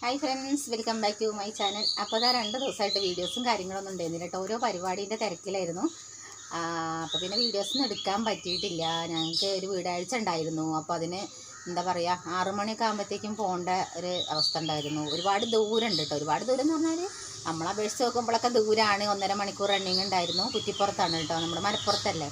Hi friends welcome back to my channel അപ്പോൾ അതാ രണ്ട് ദിവസമായിട്ട് വീഡിയോസും കാര്യങ്ങളൊന്നും ഉണ്ടായിരുന്നില്ല കേട്ടോ. ഓരോ പരിപാടീന്റെ തിരക്കിലായിരുന്നു. അപ്പോൾ പിന്നെ വീഡിയോസൊന്നും എടുക്കാൻ പറ്റിയിട്ടില്ല. ഞങ്ങൾക്ക് ഒരു വീടാഴ്ച ഉണ്ടായിരുന്നു. അപ്പോൾ അതിന് എന്താ പറയുക ആറു മണിയൊക്കെ ആകുമ്പോഴത്തേക്കും പോകേണ്ട ഒരു അവസ്ഥ ഉണ്ടായിരുന്നു. ഒരുപാട് ദൂരം ഉണ്ട് കേട്ടോ. ഒരുപാട് ദൂരം എന്ന് പറഞ്ഞാൽ നമ്മളെ അപേക്ഷിച്ച് നോക്കുമ്പോഴൊക്കെ ദൂരമാണ്. ഒന്നര മണിക്കൂർ റണ്ണിങ് ഉണ്ടായിരുന്നു. കുറ്റിപ്പുറത്താണ് കേട്ടോ. നമ്മുടെ മലപ്പുറത്തല്ലേ.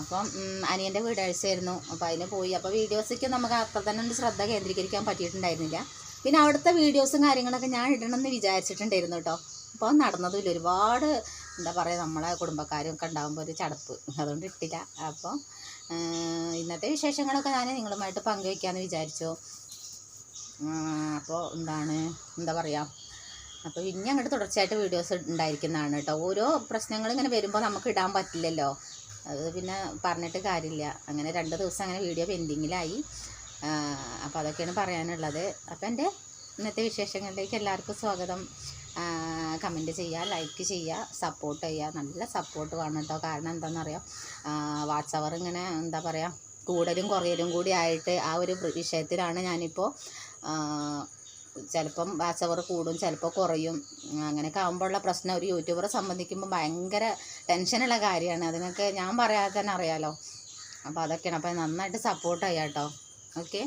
അപ്പം അനിയന്റെ വീടാഴ്ചയായിരുന്നു. അപ്പോൾ അതിന് പോയി. അപ്പോൾ വീഡിയോസൊക്കെ നമുക്ക് അത്ര തന്നെ ശ്രദ്ധ കേന്ദ്രീകരിക്കാൻ പറ്റിയിട്ടുണ്ടായിരുന്നില്ല. പിന്നെ അവിടുത്തെ വീഡിയോസും കാര്യങ്ങളൊക്കെ ഞാൻ ഇടണമെന്ന് വിചാരിച്ചിട്ടുണ്ടായിരുന്നു കേട്ടോ. അപ്പോൾ നടന്നതുമില്ല. ഒരുപാട് എന്താ പറയുക നമ്മളെ കുടുംബക്കാരും ഒക്കെ ഉണ്ടാകുമ്പോൾ ഒരു ചടപ്പ്. അതുകൊണ്ട് ഇട്ടില്ല. അപ്പോൾ ഇന്നത്തെ വിശേഷങ്ങളൊക്കെ ഞാൻ നിങ്ങളുമായിട്ട് പങ്കുവയ്ക്കാമെന്ന് വിചാരിച്ചു. അപ്പോൾ എന്താണ് എന്താ പറയുക അപ്പോൾ ഇനി അങ്ങോട്ട് തുടർച്ചയായിട്ട് വീഡിയോസ് ഉണ്ടായിരിക്കുന്നതാണ് കേട്ടോ. ഓരോ പ്രശ്നങ്ങൾ ഇങ്ങനെ വരുമ്പോൾ നമുക്ക് ഇടാൻ പറ്റില്ലല്ലോ. അത് പിന്നെ പറഞ്ഞിട്ട് കാര്യമില്ല. അങ്ങനെ രണ്ട് ദിവസം അങ്ങനെ വീഡിയോ പെൻഡിങ്ങിലായി അപ്പോൾ അതൊക്കെയാണ് പറയാനുള്ളത്. അപ്പോൾ എന്റെ ഇന്നത്തെ വിശേഷങ്ങളിലേക്ക് എല്ലാവർക്കും സ്വാഗതം. കമന്റ് ചെയ്യുക ലൈക്ക് ചെയ്യുക സപ്പോർട്ട് ചെയ്യുക. നല്ല സപ്പോർട്ട് വേണം കേട്ടോ. കാരണം എന്താണെന്നറിയാം വാട്സ് ഇങ്ങനെ എന്താ പറയുക കൂടലും കുറയലും കൂടി ആയിട്ട് ആ ഒരു വിഷയത്തിലാണ് ഞാനിപ്പോൾ ചിലപ്പം അവർ കൂടും ചിലപ്പോൾ കുറയും. അങ്ങനെയൊക്കെ ആകുമ്പോഴുള്ള പ്രശ്നം ഒരു യൂട്യൂബറെ സംബന്ധിക്കുമ്പോൾ ഭയങ്കര ടെൻഷനുള്ള കാര്യമാണ്. അതിനൊക്കെ ഞാൻ പറയാതെ തന്നെ അറിയാമല്ലോ അപ്പോൾ അതൊക്കെയാണ്. അപ്പോൾ നന്നായിട്ട് സപ്പോർട്ട് ചെയ്യാം കേട്ടോ. ഓക്കെ.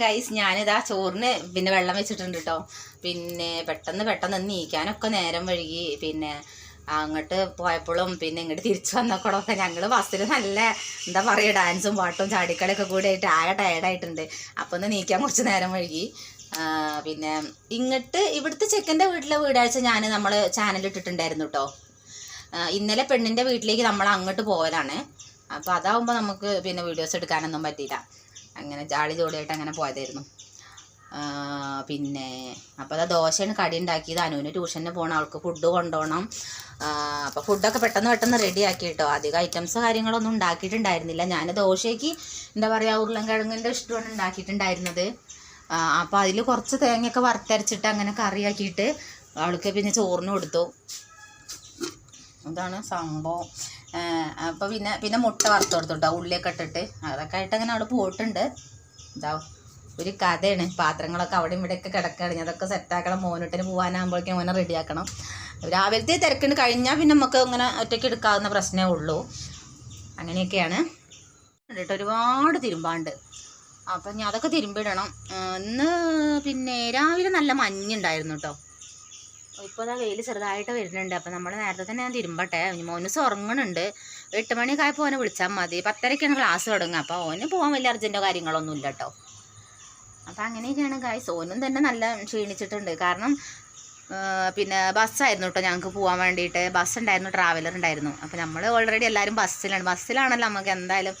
ഗൈസ് ഞാനിതാ ചോറിന് പിന്നെ വെള്ളം വെച്ചിട്ടുണ്ട് കേട്ടോ പിന്നെ പെട്ടെന്ന് പെട്ടെന്ന് നീക്കാനൊക്കെ നേരം വഴുകി. പിന്നെ അങ്ങോട്ട് പോയപ്പോഴും പിന്നെ ഇങ്ങോട്ട് തിരിച്ചു വന്നപ്പോഴൊക്കെ ഞങ്ങൾ ബസ്സിൽ നല്ല എന്താ പറയുക ഡാൻസും പാട്ടും ചാടിക്കളിയൊക്കെ കൂടി ആയിട്ട് ആകെ ടയർഡായിട്ടുണ്ട് അപ്പോൾ ഒന്ന് നീക്കാൻ കുറച്ച് നേരം വഴുകി. പിന്നെ ഇങ്ങോട്ട് ഇവിടുത്തെ ചെക്കന്റെ വീട്ടിലെ വീടാഴ്ച ഞാൻ നമ്മൾ ചാനൽ ഇട്ടിട്ടുണ്ടായിരുന്നു കേട്ടോ ഇന്നലെ പെണ്ണിന്റെ വീട്ടിലേക്ക് നമ്മൾ അങ്ങോട്ട് പോയതാണ്. അപ്പോൾ അതാവുമ്പോൾ നമുക്ക് പിന്നെ വീഡിയോസ് എടുക്കാനൊന്നും പറ്റിയില്ല. അങ്ങനെ ജാളി ജോളിയായിട്ട് അങ്ങനെ പോയതായിരുന്നു. പിന്നെ അപ്പോൾ അതാ ദോശയാണ് കടി ഉണ്ടാക്കിയത്. അനുവിന് ട്യൂഷന് പോകണം അവൾക്ക് ഫുഡ് കൊണ്ടുപോകണം അപ്പോൾ ഫുഡൊക്കെ പെട്ടെന്ന് പെട്ടെന്ന് റെഡി ആക്കി കേട്ടോ അധികം ഐറ്റംസ് കാര്യങ്ങളൊന്നും ഉണ്ടാക്കിയിട്ടുണ്ടായിരുന്നില്ല. ഞാൻ ദോശയ്ക്ക് എന്താ പറയുക ഉരുളൻകിഴങ്ങിന്റെ ഇഷ്ടമാണ് ഉണ്ടാക്കിയിട്ടുണ്ടായിരുന്നത്. അപ്പോൾ അതിൽ കുറച്ച് തേങ്ങയൊക്കെ വറുത്തരച്ചിട്ട് അങ്ങനെ കറിയാക്കിയിട്ട് അവൾക്ക് പിന്നെ ചോറിന് കൊടുത്തു. അതാണ് സംഭവം. അപ്പോൾ പിന്നെ പിന്നെ മുട്ട വറുത്ത് കൊടുത്തു കേട്ടോ ഉള്ളിയൊക്കെ ഇട്ടിട്ട്. അതൊക്കെ ആയിട്ട് അങ്ങനെ അവിടെ പോയിട്ടുണ്ട്. ഇതാ ഒരു കഥയാണ്. പാത്രങ്ങളൊക്കെ അവിടെ ഇവിടെയൊക്കെ കിടക്കുകയാണ് ഞാൻ അതൊക്കെ സെറ്റാക്കണം മോനിട്ടിന് പോകാനാകുമ്പോഴേക്കും മോനെ റെഡിയാക്കണം രാവിലത്തെ തിരക്കിന് കഴിഞ്ഞാൽ പിന്നെ നമുക്ക് അങ്ങനെ ഒറ്റയ്ക്ക് എടുക്കാവുന്ന പ്രശ്നമേ ഉള്ളൂ. അങ്ങനെയൊക്കെയാണ്. കേട്ടോ ഒരുപാട് തിരുമ്പാണ്ട്. അപ്പം ഞാൻ അതൊക്കെ തിരുമ്പിടണം. ഇന്ന് പിന്നെ രാവിലെ നല്ല മഞ്ഞുണ്ടായിരുന്നു കേട്ടോ ഇപ്പോൾ അതാ വെയിൽ ചെറുതായിട്ട് വരുന്നുണ്ട്. അപ്പോൾ നമ്മൾ നേരത്തെ തന്നെ ഞാൻ തിരുമ്പട്ടെ. മോനസ് ഉറങ്ങണുണ്ട്. എട്ട് മണിയൊക്കെ ആയപ്പോൾ ഓനെ വിളിച്ചാൽ മതി. പത്തരയ്ക്കാണ് ക്ലാസ് തുടങ്ങുക. അപ്പോൾ ഓന് പോകാൻ വലിയ അർജന്റോ കാര്യങ്ങളൊന്നും ഇല്ല കേട്ടോ അപ്പം അങ്ങനെയൊക്കെയാണ് ഗായ്സ് ഓനും തന്നെ നല്ല ക്ഷീണിച്ചിട്ടുണ്ട്. കാരണം പിന്നെ ബസ്സായിരുന്നു കേട്ടോ ഞങ്ങൾക്ക് പോകാൻ വേണ്ടിയിട്ട് ബസ് ഉണ്ടായിരുന്നു ട്രാവലർ ഉണ്ടായിരുന്നു. അപ്പോൾ നമ്മൾ ഓൾറെഡി എല്ലാവരും ബസ്സിലാണ്. ബസ്സിലാണല്ലോ നമുക്ക് എന്തായാലും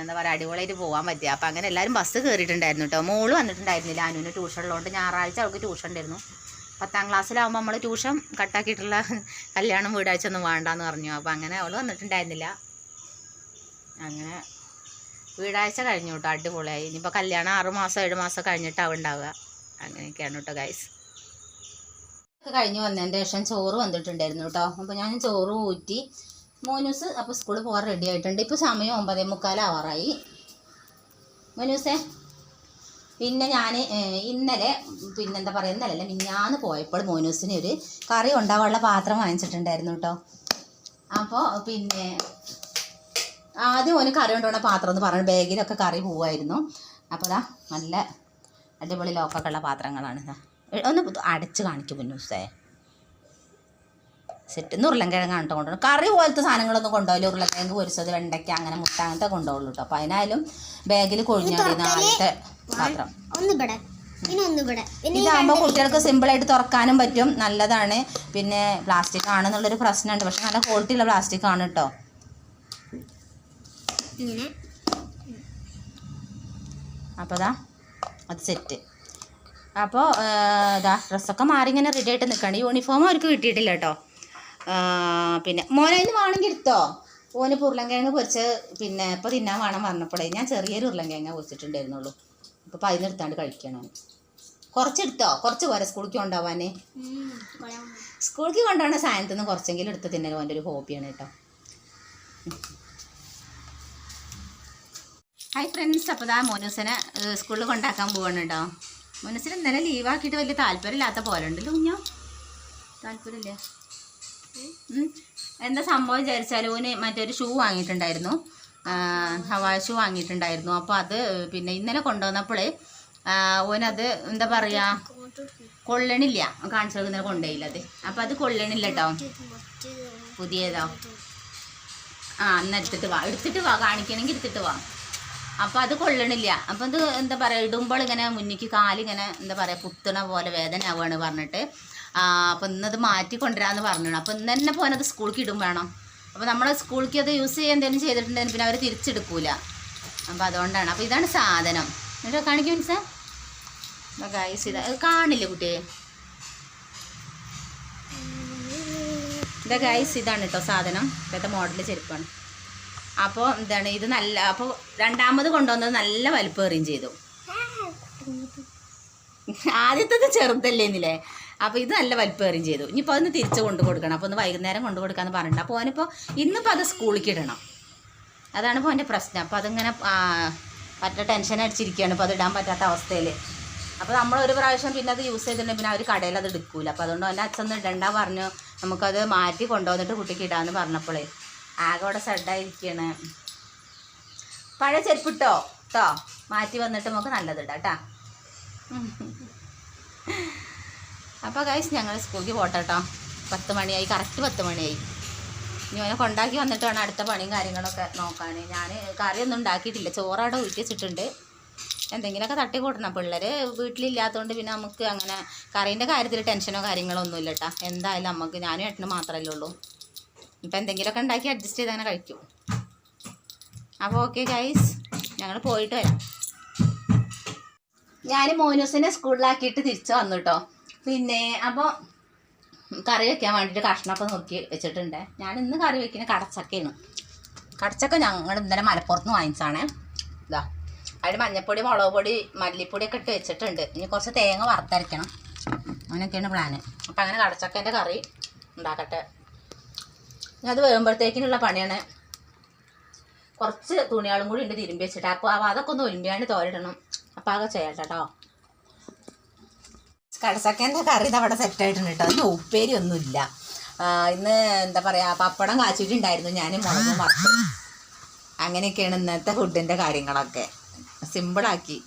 എന്താ പറയുക അടിപൊളിയായിട്ട് പോകാൻ പറ്റിയ. അപ്പോൾ അങ്ങനെ എല്ലാവരും ബസ് കയറിയിട്ടുണ്ടായിരുന്നു കേട്ടോ മോൾ വന്നിട്ടുണ്ടായിരുന്നില്ല. അനുവിന് ട്യൂഷൻ ഉള്ളതുകൊണ്ട് ഞായറാഴ്ച അവൾക്ക് ട്യൂഷൻ ഉണ്ടായിരുന്നു. പത്താം ക്ലാസ്സിലാവുമ്പോൾ നമ്മൾ ട്യൂഷൻ കട്ടാക്കിയിട്ടുള്ള കല്യാണം വീടാഴ്ച ഒന്നും വേണ്ടാന്ന് പറഞ്ഞു. അപ്പോൾ അങ്ങനെ അവൾ വന്നിട്ടുണ്ടായിരുന്നില്ല. അങ്ങനെ വീടാഴ്ച കഴിഞ്ഞു കേട്ടോ അടിപൊളിയായി. ഇനിയിപ്പോൾ കല്യാണം ആറ് മാസം ഏഴ് മാസം കഴിഞ്ഞിട്ടാവും ഉണ്ടാവുക. അങ്ങനെയൊക്കെയാണ് കേട്ടോ ഗൈസ് കഴിഞ്ഞ് വന്നതിന്റെ ശേഷം ചോറ് വന്നിട്ടുണ്ടായിരുന്നു കേട്ടോ അപ്പോൾ ഞാൻ ചോറ് ഊറ്റി മോനൂസ് അപ്പോൾ സ്കൂളിൽ പോകാൻ റെഡി ആയിട്ടുണ്ട്. ഇപ്പോൾ സമയം ഒമ്പതേ മുക്കാലാവാറായി മോനൂസേ? പിന്നെ ഞാൻ ഇന്നലെ പിന്നെന്താ പറയുക ഇന്നലെ മിഞ്ഞാന്ന് പോയപ്പോൾ മോനൂസിന് ഒരു കറി ഉണ്ടാവാനുള്ള പാത്രം വാങ്ങിച്ചിട്ടുണ്ടായിരുന്നു കേട്ടോ അപ്പോൾ പിന്നെ ആദ്യം ഓന് കറി കൊണ്ടുപോകുന്ന പാത്രം എന്ന് പറഞ്ഞു ബാഗിലൊക്കെ കറി പോവായിരുന്നു. അപ്പോൾ ദാ നല്ല അടിപൊളി ലോക്കൊക്കെ ഉള്ള പാത്രങ്ങളാണ്. ഒന്ന് അടച്ച് കാണിക്കും മുന്നൂസേ സെറ്റ് ഇന്ന് ഉരുളൻകിഴങ്ങാണ് കേട്ടോ കൊണ്ടുപോകും കറി പോലത്തെ സാധനങ്ങളൊന്നും കൊണ്ടുപോകില്ല ഉരുളക്കിഴങ്ങ് പൊരിച്ചത് വെണ്ടയ്ക്ക അങ്ങനെ മുട്ട അങ്ങനത്തെ കൊണ്ടുപോകുള്ളൂ കേട്ടോ. അപ്പോൾ അതിനായാലും ബാഗിൽ കൊഴിഞ്ഞാൽ ആദ്യത്തെ പിന്നെ ഇതാകുമ്പോൾ കുട്ടികൾക്ക് സിമ്പിളായിട്ട് തുറക്കാനും പറ്റും. നല്ലതാണ്. പിന്നെ പ്ലാസ്റ്റിക് ആണെന്നുള്ളൊരു പ്രശ്നമുണ്ട്. പക്ഷെ നല്ല ക്വാളിറ്റി ഉള്ള പ്ലാസ്റ്റിക് ആണ് കേട്ടോ. അപ്പോൾ അതാ അത് സെറ്റ് അപ്പോൾ ഇതാ ഡ്രസ്സൊക്കെ മാറി ഇങ്ങനെ റെഡി ആയിട്ട് നിൽക്കുകയാണ് യൂണിഫോം അവർക്ക് കിട്ടിയിട്ടില്ല കേട്ടോ. പിന്നെ മോനതിന് വേണമെങ്കിൽ എടുത്തോ? ഓന് ഉരുളൻകിഴങ്ങ് പൊരിച്ച് പിന്നെ ഇപ്പോൾ തിന്നാൻ വേണം പറഞ്ഞപ്പോഴേ ഞാൻ ചെറിയൊരു ഉരുളൻകിഴങ്ങ പൊരിച്ചിട്ടുണ്ടായിരുന്നുള്ളൂ. അപ്പോൾ അതിന് എടുത്താണ്ട് കഴിക്കണം കുറച്ചെടുത്തോ? കുറച്ച് പോരെ സ്കൂളിൽ കൊള്ളാം. സ്കൂളിലേക്ക് കൊണ്ടുപോകുന്ന സാധനത്തിൽ നിന്ന് കുറച്ചെങ്കിലും എടുത്ത് തിന്നൽ അവന്റെ ഒരു ഹോബിയാണ് കേട്ടോ. ഹായ് ഫ്രണ്ട്സ് അപ്പോൾ ദാ മോനൂസിനെ സ്കൂളിൽ കൊണ്ടാക്കാൻ പോവാണ് മോനുസിനെ ഇന്നലെ ലീവാക്കിയിട്ട് വലിയ താല്പര്യമില്ലാത്ത പോലെ ഉണ്ടല്ലോ കുഞ്ഞോ? താല്പര്യമില്ലേ. എന്താ സംഭവം വിചാരിച്ചാൽ ഓന് മറ്റൊരു ഷൂ വാങ്ങിയിട്ടുണ്ടായിരുന്നു. ഹവാ ഷൂ വാങ്ങിയിട്ടുണ്ടായിരുന്നു. അപ്പോൾ അത് പിന്നെ ഇന്നലെ കൊണ്ടുവന്നപ്പോൾ ഓനത് എന്താ പറയുക കൊള്ളണില്ല. കാണിച്ചു ഇന്നലെ കൊണ്ടുപോയില്ല അത്. അപ്പോൾ അത് കൊള്ളണില്ല കേട്ടോ പുതിയതോ? ആ എന്നാൽ എടുത്തിട്ട് വാ. എടുത്തിട്ട് വാ. കാണിക്കണമെങ്കിൽ എടുത്തിട്ട് വാ. അപ്പോൾ അത് കൊള്ളണില്ല. അപ്പോൾ ഇത് എന്താ പറയുക ഇടുമ്പോൾ ഇങ്ങനെ മുന്നിക്ക് കാലിങ്ങനെ എന്താ പറയുക കുത്തണ പോലെ വേദന ആവുകയാണ് പറഞ്ഞിട്ട്. അപ്പം ഇന്നത് മാറ്റി കൊണ്ടുവരാമെന്ന് പറഞ്ഞു അപ്പം ഇന്ന് തന്നെ പോകാനത് സ്കൂൾക്ക് ഇടും വേണം. അപ്പോൾ നമ്മൾ സ്കൂൾക്ക് അത് യൂസ് ചെയ്യാൻ എന്തെങ്കിലും ചെയ്തിട്ടുണ്ടെങ്കിൽ പിന്നെ അവർ തിരിച്ചെടുക്കൂല. അപ്പോൾ അതുകൊണ്ടാണ്. അപ്പോൾ ഇതാണ് സാധനം. എന്നിട്ട് കാണിക്കും മീൻസ് ഗൈസ് ഇതാ. കാണില്ല കുട്ടിയെ? ഇതാ ഗൈസ് ഇതാണ് കേട്ടോ സാധനം. ഇപ്പോഴത്തെ മോഡൽ ചെരുപ്പാണ്. അപ്പോൾ എന്താണ് ഇത് നല്ല അപ്പോൾ രണ്ടാമത് കൊണ്ടുവന്നത് നല്ല വലിപ്പേറിയും ചെയ്തു. ആദ്യത്തത് ചെറുതല്ലേ എന്നില്ലേ അപ്പോൾ ഇത് നല്ല വലിപ്പേറിയും ചെയ്തു. ഇനിയിപ്പോൾ അതൊന്ന് തിരിച്ച് കൊണ്ടു കൊടുക്കണം. അപ്പോൾ ഒന്ന് വൈകുന്നേരം കൊണ്ടു കൊടുക്കാമെന്ന് പറഞ്ഞിട്ടുണ്ട്. അപ്പോൾ അവനിപ്പോൾ ഇന്നിപ്പോൾ അത് സ്കൂളിലേക്ക് ഇടണം. അതാണ് ഇപ്പോൾ പ്രശ്നം. അപ്പോൾ അതിങ്ങനെ പറ്റ ടെൻഷൻ അടിച്ചിരിക്കുകയാണ്. ഇപ്പോൾ അത് ഇടാൻ പറ്റാത്ത അവസ്ഥയിൽ അപ്പോൾ നമ്മൾ ഒരു പ്രാവശ്യം പിന്നെ അത് യൂസ് ചെയ്തിട്ടുണ്ടെങ്കിൽ പിന്നെ അവർ കടയിൽ അത് എടുക്കൂല. അപ്പോൾ അതുകൊണ്ട് എന്റെ അച്ഛൻ ഇടണ്ട പറഞ്ഞു. നമുക്കത് മാറ്റി കൊണ്ടുവന്നിട്ട് കുട്ടിക്ക് ഇടാമെന്ന് പറഞ്ഞപ്പോഴേ ആകെ അവിടെ സെഡായിരിക്കുകയാണ് പഴയ ചെരുപ്പിട്ടോ കേട്ടോ മാറ്റി വന്നിട്ട് നമുക്ക് നല്ലത് ഇടാം കേട്ടോ അപ്പോൾ ഗൈസ് ഞങ്ങൾ സ്കൂളിൽ പോട്ടോ പത്ത് മണിയായി കറക്റ്റ് പത്ത് മണിയായി. ഇനി അവനെ കൊണ്ടാക്കി വന്നിട്ട് വേണം അടുത്ത പണിയും കാര്യങ്ങളൊക്കെ നോക്കാൻ ഞാൻ കറിയൊന്നും ഉണ്ടാക്കിയിട്ടില്ല. ചോറവിടെ ഊറ്റി വെച്ചിട്ടുണ്ട് എന്തെങ്കിലുമൊക്കെ തട്ടി കൂട്ടണം. പിള്ളേർ വീട്ടിലില്ലാത്തതുകൊണ്ട് പിന്നെ നമുക്ക് അങ്ങനെ കറീന്റെ കാര്യത്തിൽ ടെൻഷനോ കാര്യങ്ങളോ ഒന്നുമില്ല കേട്ടോ എന്തായാലും നമുക്ക് ഞാനും ഏട്ടനും മാത്രമല്ലേ ഉള്ളൂ. ഇപ്പം എന്തെങ്കിലുമൊക്കെ ഉണ്ടാക്കി അഡ്ജസ്റ്റ് ചെയ്ത് അങ്ങനെ കഴിക്കും. അപ്പോൾ ഓക്കെ ഗൈസ് ഞങ്ങൾ പോയിട്ട് വരാം. ഞാൻ മോനൂസിനെ സ്കൂളിലാക്കിയിട്ട് തിരിച്ചു വന്നു കേട്ടോ പിന്നെ അപ്പോൾ കറി വെക്കാൻ വേണ്ടിയിട്ട് കഷ്ണമൊക്കെ നോക്കി വെച്ചിട്ടുണ്ട്. ഞാൻ ഇന്ന് കറി വെക്കുന്ന കടച്ചക്കയാണ്. കടച്ചക്ക ഞങ്ങൾ ഇന്നലെ മലപ്പുറത്ത് വാങ്ങിച്ചാണേ ഇതാ അതിൽ മഞ്ഞപ്പൊടി മുളക് പൊടി മല്ലിപ്പൊടിയൊക്കെ ഇട്ട് വെച്ചിട്ടുണ്ട്. ഇനി കുറച്ച് തേങ്ങ വറുത്തരയ്ക്കണം. അങ്ങനെയൊക്കെയാണ് പ്ലാന് അപ്പം അങ്ങനെ കടച്ചക്കേന്റെ കറി ഉണ്ടാക്കട്ടെ. അത് വരുമ്പോഴത്തേക്കിനുള്ള പണിയാണ്. കുറച്ച് തുണികളും കൂടി ഉണ്ട് തിരുമ്പി വെച്ചിട്ട്. അപ്പോൾ അതൊക്കെ ഒന്ന് ഒലിമ്പിയാണ്ട് തോരിടണം. അപ്പോൾ അതൊക്കെ ചെയ്യട്ടെ കടച്ചക്കേന്റെ കറി അവിടെ സെറ്റ് ആയിട്ടുണ്ട് കേട്ടോ അതിന് ഉപ്പേരി ഒന്നുമില്ല. ഇന്ന് എന്താ പറയുക പപ്പടം കാച്ചിട്ടുണ്ടായിരുന്നു. ഞാൻ മുളകും വറുത്തു. അങ്ങനെയൊക്കെയാണ് ഇന്നത്തെ ഫുഡിന്റെ കാര്യങ്ങളൊക്കെ. സിമ്പിളാക്കി